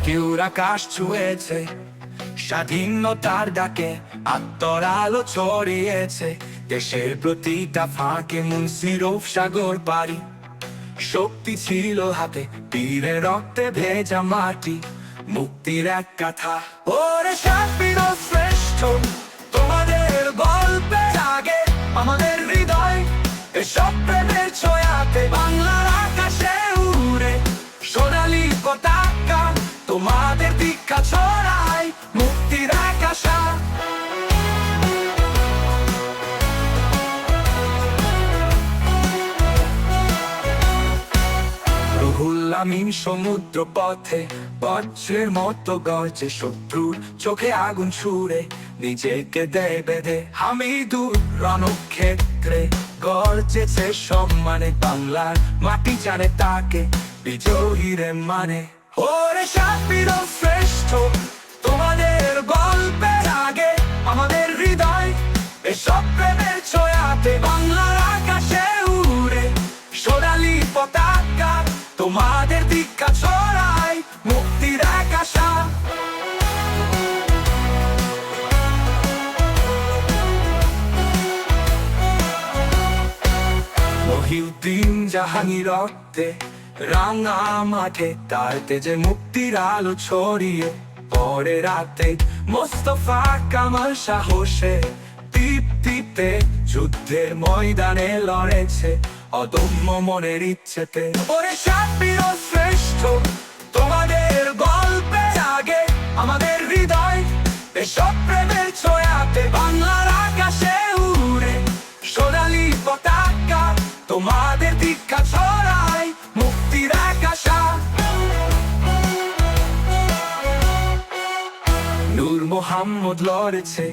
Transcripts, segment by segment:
মৃত্যুর আকাশ ছুঁয়েছে স্বাধীনতার ডাকে আত্মর আলো ছড়িয়েছে দেশের প্রতিটা ফাঁকে মুন্সির সাগর পারি শক্তি ছিল হাতে বীরের রক্তে ভেজা মাটি মুক্তির এক কথা ওরে সাপির শ্রেষ্ঠ রুহুল আমিন সমুদ্র পথে বজ্রের মতো গর্জে শত্রুর চোখে আগুন ছুড়ে, নিজেকে বেঁধে হামিদুর রণক্ষেত্রে। গর্জেছে সম্মানে বাংলার মাটি জানে তাকে, বিজয়ীরে মানে। ওরে সাপির শ্রেষ্ঠ, তোমাদের গল্পের আগে জাহাঙ্গীর রক্তে রাঙা মাঠে তার তেজে মুক্তির আলো ছড়িয়ে পরে রাতে, মোস্তফা কামাল সাহসে দীপ্তিতে যুদ্ধের ময়দানে লড়েছে অদম্য মনের ইচ্ছেতে। ওরে সাপির শ্রেষ্ঠ, তোমাদের গল্পে আগে আমাদের হৃদয় এসব মোহাম্মদ লড়েছে,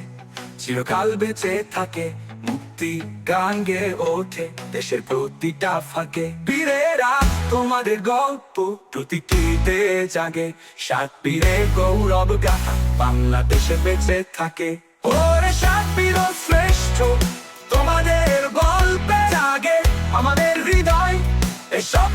চিরকাল বেঁচে থাকে, মুক্তি গান গেয়ে ওঠে, দেশের প্রতিটা ফাঁকে। বীরেরা তোমাদের গল্প প্রতিটিতে জাগে, সাত বীরে গৌরব গাথা, বাংলাদেশে বেঁচে থাকে। ওরে সাত বীর শ্রেষ্ঠ এসব প্রেমের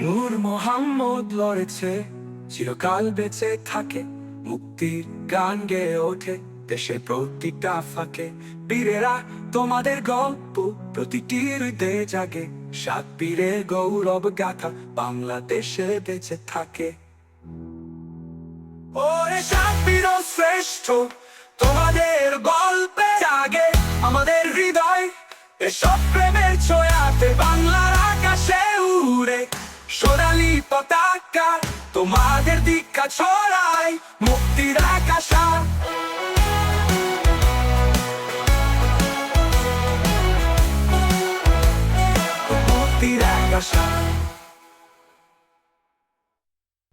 নূর মোহাম্মদ লড়েছে, চিরকাল বেঁচে থাকে, মুক্তির গান গেয়ে ওঠে, দেশের প্রতিটা ফাঁকে। বীরেরা তোমাদের গল্প প্রতিটি হৃদে জাগে, সাত বীরের গৌরব গাথা বাংলাদেশে বেঁচে থাকে। ওরে সাত বীর শ্রেষ্ঠ, তোমাদের গল্পে জাগে আমাদের হৃদয়, এসব প্রেমের ছোয়াতে উড়ে সোনালি পতাকা তোমাদের দীক্ষা ছড়াই মুক্তির আকাশা। মুক্তির এক আশা